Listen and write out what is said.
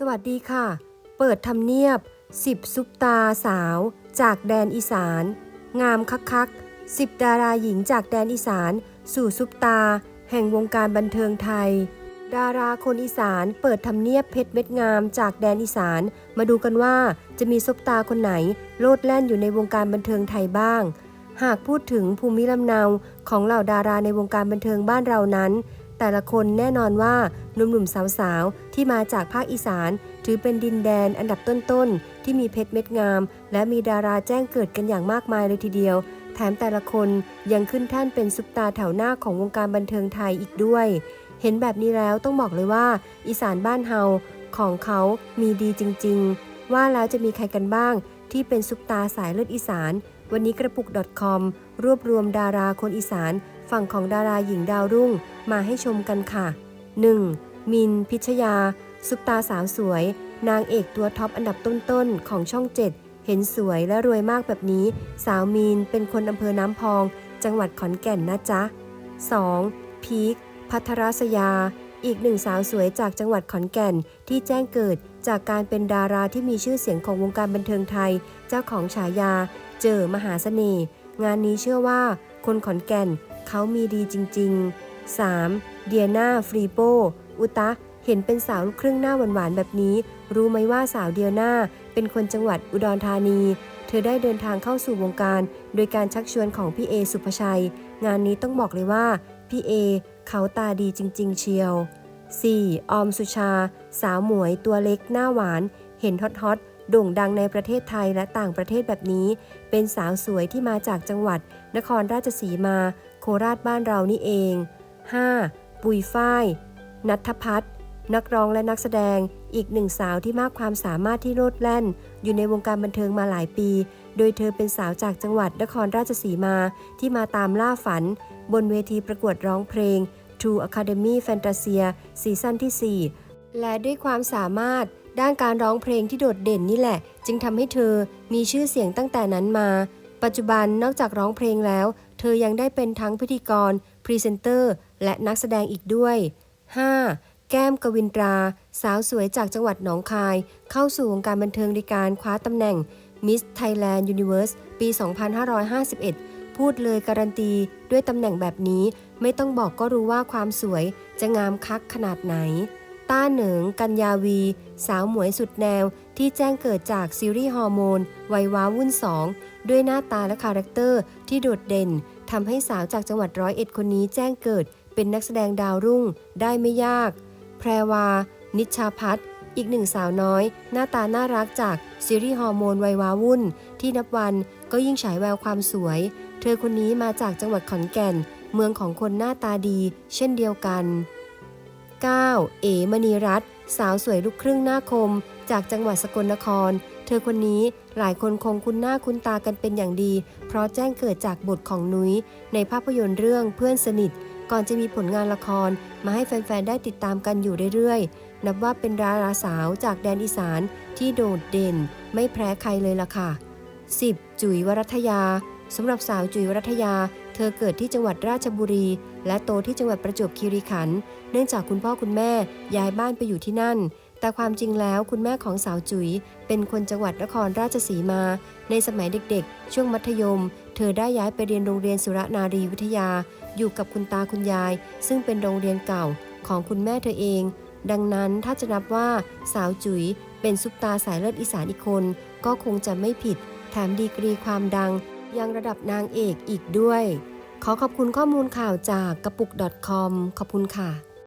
สวัสดีค่ะ เปิดทำเนียบ 10 ซุปตาสาว จากแดนอีสาน งามคักคักๆ10 ดาราหญิงจากแดนอีสาน สู่ซุปตา แห่งวงการบันเทิงไทย ดาราคนอีสานเปิดทำเนียบเพชรเม็ดงามจากแดนอีสาน มาดูกันว่าจะมีซุปตาคนไหน โลดแล่นอยู่ในวงการบันเทิงไทยบ้าง หากพูดถึงภูมิลำเนาของเหล่าดาราในวงการบันเทิงบ้านเรานั้น แต่ละคนแน่นอนว่าหนุ่มๆสาวๆ ที่มาจากภาคอีสาน ถือเป็นดินแดนอันดับต้นๆ ที่มีเพชรเม็ดงาม และมีดาราแจ้งเกิดกันอย่างมากมายเลยทีเดียว แถมแต่ละคนยังขึ้นแท่านเป็นซุปตาแถวหน้าของวงการบันเทิงไทยอีกด้วย เห็นแบบนี้แล้วต้องบอกเลยว่า อีสานบ้านเฮาของเขามีดีจริงๆ ว่าแล้วจะมีใครกันบ้าง ที่เป็นซุปตาสายเลือดอีสาน วันนี้กระปุก .com รวบรวมดาราคนอีสาน ฝั่งของดาราหญิงดาวรุ่ง มาให้ชมกันค่ะ 1. มิน พิชยา ซุปตาสาวสวย นางเอกตัวท็อปอันดับต้นๆ ของช่อง 7 เห็นสวยและรวยมากแบบนี้ สาวมีนเป็นคนอำเภอน้ำพอง จังหวัดขอนแก่นนะจ๊ะ 2. พีคพัทรศยา อีกหนึ่งสาวสวยจากจังหวัดขอนแก่นที่แจ้งเกิดจากการเป็นดาราที่มีชื่อเสียงของวงการบันเทิงไทย เจ้าของฉายา เจอมหาเสน่ห์งานนี้เชื่อว่า คนขอนแก่นเขามีดีจริง ๆ 3. เดียนาฟรีโปอุตะเห็นเป็นสาวลูกครึ่งหน้าหวานๆแบบนี้ รู้ไหมว่าสาวเดียนาเป็นคนจังหวัดอุดรธานี เธอได้เดินทางเข้าสู่วงการ โดยการชักชวนของพี่เอสุภชัย งานนี้ต้องบอกเลยว่าพี่เอเขาตาดีจริง ๆ เชียว 4. ออมสุชา สาวหมวยตัวเล็กหน้าหวาน เห็นฮอตฮอตๆโด่งดังในประเทศไทยและต่างประเทศแบบนี้ เป็นสาวสวยที่มาจากจังหวัด นครราชสีมา โคราชบ้านเรานี่เอง 5. ปุยฝ้าย นัทพัฒน์นักร้องและนักแสดงอีกหนึ่งสาวที่มากความสามารถที่โลดแล่น อยู่ในวงการบันเทิงมาหลายปี โดยเธอเป็นสาวจากจังหวัดนครราชสีมาที่มาตามล่าฝัน บนเวทีประกวดร้องเพลง True Academy Fantasia ซีซั่นที่ 4 และด้วยความสามารถด้านการร้องเพลงที่โดดเด่นนี่แหละ จึงทำให้เธอมีชื่อเสียงตั้งแต่นั้นมา ปัจจุบันนอกจากร้องเพลงแล้ว เธอยังได้เป็นทั้งพิธีกร พรีเซนเตอร์ และนักแสดงอีกด้วย 5. แก้มกวินตรา สาวสวยจากจังหวัดหนองคาย เข้าสู่วงการบันเทิงในการคว้าตำแหน่ง Miss Thailand Universe ปี 2551 พูดเลยการันตีด้วยตำแหน่งแบบนี้ ไม่ต้องบอกก็รู้ว่าความสวยจะงามคักขนาดไหน ต้าเหนิง กัญญาวี สาวหมวยสุดแนวที่แจ้งเกิดจากซีรีส์ฮอร์โมนวัยว้าวุ่น2ด้วยหน้าตาและคาแรคเตอร์ที่โดดเด่นทำให้สาวจากจังหวัดร้อยเอ็ดคนนี้แจ้งเกิด เป็นนักแสดงดาวรุ่ง ได้ไม่ยาก แพรวา นิชชาพัฒน์อีกหนึ่งสาวน้อย หน้าตาน่ารักจากซีรีส์ฮอร์โมนวัยว้าวุ่น ที่นับวันก็ยิ่งฉายแววความสวย เธอคนนี้มาจากจังหวัดขอนแก่น เมืองของคนหน้าตาดี เช่นเดียวกัน 9. เอมณีรัตน์สาวสวยลูกครึ่งหน้าคม จากจังหวัดสกลนคร เธอคนนี้หลายคนคงคุ้นหน้าคุ้นตากันเป็นอย่างดี เพราะแจ้งเกิดจากบทของนุ้ย ในภาพยนตร์เรื่องเพื่อนสนิท ก่อนจะมีผลงานละคร มาให้แฟนๆ ได้ติดตามกันอยู่เรื่อยๆ นับว่าเป็นดาราสาวจากแดนอีสานที่โดดเด่น ไม่แพ้ใครเลยล่ะค่ะ 10. จุ๋ยวรัตยาสำหรับสาวจุ๋ยวรัตยา เธอเกิดที่จังหวัดราชบุรี และโตที่จังหวัดประจวบคีรีขันธ์เนื่องจากคุณพ่อคุณแม่ย้ายบ้านไปอยู่ที่นั่น แต่ความจริงแล้วคุณแม่ของสาวจุ๋ย เป็นคนจังหวัดนครราชสีมา ในสมัยเด็กๆ ช่วงมัธยม เธอได้ย้ายไปเรียนโรงเรียนสุรนารีวิทยา อยู่กับคุณตาคุณยาย ซึ่งเป็นโรงเรียนเก่าของคุณแม่เธอเอง ดังนั้นถ้าจะนับว่าสาวจุ๋ยเป็นซุปตาสายเลือดอีสานอีกคน ก็คงจะไม่ผิด แถมดีกรีความดัง ยังระดับนางเอกอีกด้วย ขอขอบคุณข้อมูลข่าวจากกระปุก .com ขอบคุณค่ะ